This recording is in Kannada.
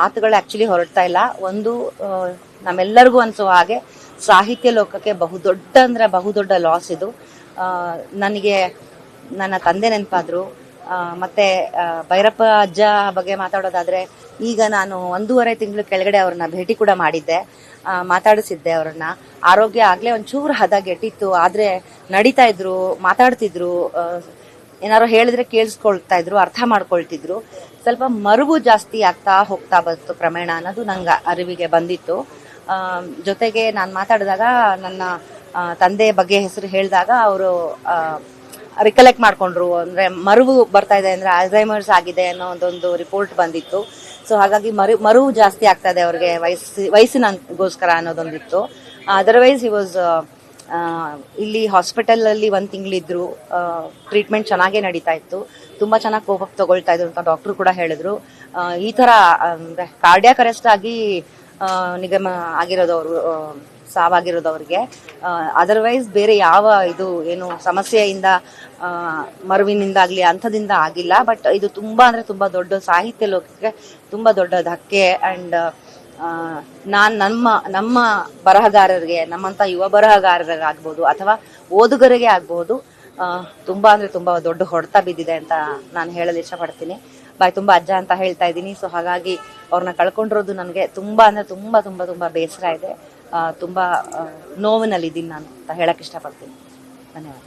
ಮಾತುಗಳು ಆಕ್ಚುಲಿ ಹೊರಡ್ತಾ ಇಲ್ಲ. ಒಂದು ನಮ್ಮೆಲ್ಲರಿಗೂ ಅನ್ಸುವ ಹಾಗೆ ಸಾಹಿತ್ಯ ಲೋಕಕ್ಕೆ ಬಹುದೊಡ್ಡ ಅಂದ್ರೆ ಬಹುದೊಡ್ಡ ಲಾಸ್ ಇದು. ನನಗೆ, ನನ್ನ ತಂದೆ ನೆನಪಾದ್ರು. ಮತ್ತೆ ಭೈರಪ್ಪ ಅಜ್ಜ ಬಗ್ಗೆ ಮಾತಾಡೋದಾದ್ರೆ ಈಗ ನಾನು ಒಂದೂವರೆ ತಿಂಗಳು ಕೆಳಗಡೆ ಅವ್ರನ್ನ ಭೇಟಿ ಕೂಡ ಮಾಡಿದ್ದೆ. ಮಾತಾಡಿಸಿದ್ದೆ ಅವ್ರನ್ನ. ಆರೋಗ್ಯ ಆಗ್ಲೇ ಒಂಚೂರು ಹದಗೆಟ್ಟಿತ್ತು. ಆದ್ರೆ ನಡೀತಾ ಇದ್ರು, ಮಾತಾಡ್ತಿದ್ರು. ಏನಾರು ಹೇಳಿದ್ರೆ ಕೇಳಿಸ್ಕೊಳ್ತಾ ಇದ್ರು, ಅರ್ಥ ಮಾಡ್ಕೊಳ್ತಿದ್ರು. ಸ್ವಲ್ಪ ಮರುಗು ಜಾಸ್ತಿ ಆಗ್ತಾ ಹೋಗ್ತಾ ಬಂತು ಕ್ರಮೇಣ ಅನ್ನೋದು ನಂಗೆ ಅರಿವಿಗೆ ಬಂದಿತ್ತು. ಜೊತೆಗೆ ನಾನು ಮಾತಾಡಿದಾಗ ನನ್ನ ತಂದೆ ಬಗ್ಗೆ ಹೆಸರು ಹೇಳಿದಾಗ ಅವರು ರಿಕಲೆಕ್ಟ್ ಮಾಡ್ಕೊಂಡ್ರು. ಅಂದರೆ ಮರುವು ಬರ್ತಾ ಇದೆ ಅಂದರೆ ಅಲ್ಝೈಮರ್ಸ್ ಆಗಿದೆ ಅನ್ನೋ ಒಂದೊಂದು ರಿಪೋರ್ಟ್ ಬಂದಿತ್ತು. ಸೊ ಹಾಗಾಗಿ ಮರು ಮರುವು ಜಾಸ್ತಿ ಆಗ್ತಾ ಇದೆ ಅವ್ರಿಗೆ ವಯಸ್ಸು, ವಯಸ್ಸಿನಗೋಸ್ಕರ ಅನ್ನೋದೊಂದಿತ್ತು. ಅದರ್ವೈಸ್ ಹಿ ವಾಸ್ ಇಲ್ಲಿ ಹಾಸ್ಪಿಟಲ್ ಅಲ್ಲಿ ಒಂದ್ ತಿಂಗಳಿದ್ರು ಟ್ರೀಟ್ಮೆಂಟ್ ಚೆನ್ನಾಗೇ ನಡೀತಾ ಇತ್ತು. ತುಂಬಾ ಚೆನ್ನಾಗಿ ಕೋಪಕ್ಕೆ ತಗೊಳ್ತಾ ಇದ್ರು ಅಂತ ಡಾಕ್ಟರ್ ಕೂಡ ಹೇಳಿದ್ರು. ಈ ತರ ಅಂದ್ರೆ ಕಾರ್ಡಿಯಾಕ್ ಅರೆಸ್ಟ್ ಆಗಿ ನಿಗಮ ಆಗಿರೋದು ಅವರು ಸಾವಾಗಿರೋದು ಅವ್ರಿಗೆ ಅದರ್ವೈಸ್ ಬೇರೆ ಯಾವ ಇದು ಏನು ಸಮಸ್ಯೆಯಿಂದ ಮರುವಿನಿಂದಾಗ್ಲಿ ಅಂಥದಿಂದ ಆಗಿಲ್ಲ. ಬಟ್ ಇದು ತುಂಬಾ ಅಂದ್ರೆ ತುಂಬಾ ದೊಡ್ಡ ಸಾಹಿತ್ಯ ಲೋಕಕ್ಕೆ ತುಂಬಾ ದೊಡ್ಡ ಧಕ್ಕೆ ಅಂಡ್ ನಾನ್ ನಮ್ಮ ನಮ್ಮ ಬರಹಗಾರರಿಗೆ, ನಮ್ಮಂತ ಯುವ ಬರಹಗಾರರಿಗಾಗ್ಬೋದು ಅಥವಾ ಓದುಗರಿಗೆ ಆಗ್ಬೋದು ತುಂಬಾ ಅಂದ್ರೆ ತುಂಬಾ ದೊಡ್ಡ ಹೊಡೆತ ಬಿದ್ದಿದೆ ಅಂತ ನಾನು ಹೇಳಲು ಇಷ್ಟಪಡ್ತೀನಿ. ಬಾಯ್, ತುಂಬಾ ಅಜ್ಜ ಅಂತ ಹೇಳ್ತಾ ಇದ್ದೀನಿ. ಸೊ ಹಾಗಾಗಿ ಅವ್ರನ್ನ ಕಳ್ಕೊಂಡಿರೋದು ನನಗೆ ತುಂಬಾ ಅಂದ್ರೆ ತುಂಬಾ ತುಂಬಾ ತುಂಬಾ ಬೇಸರ ಇದೆ. ತುಂಬಾ ನೋವಿನಲ್ಲಿದ್ದೀನಿ ನಾನು ಅಂತ ಹೇಳಕ್ ಇಷ್ಟಪಡ್ತೀನಿ. ಧನ್ಯವಾದ.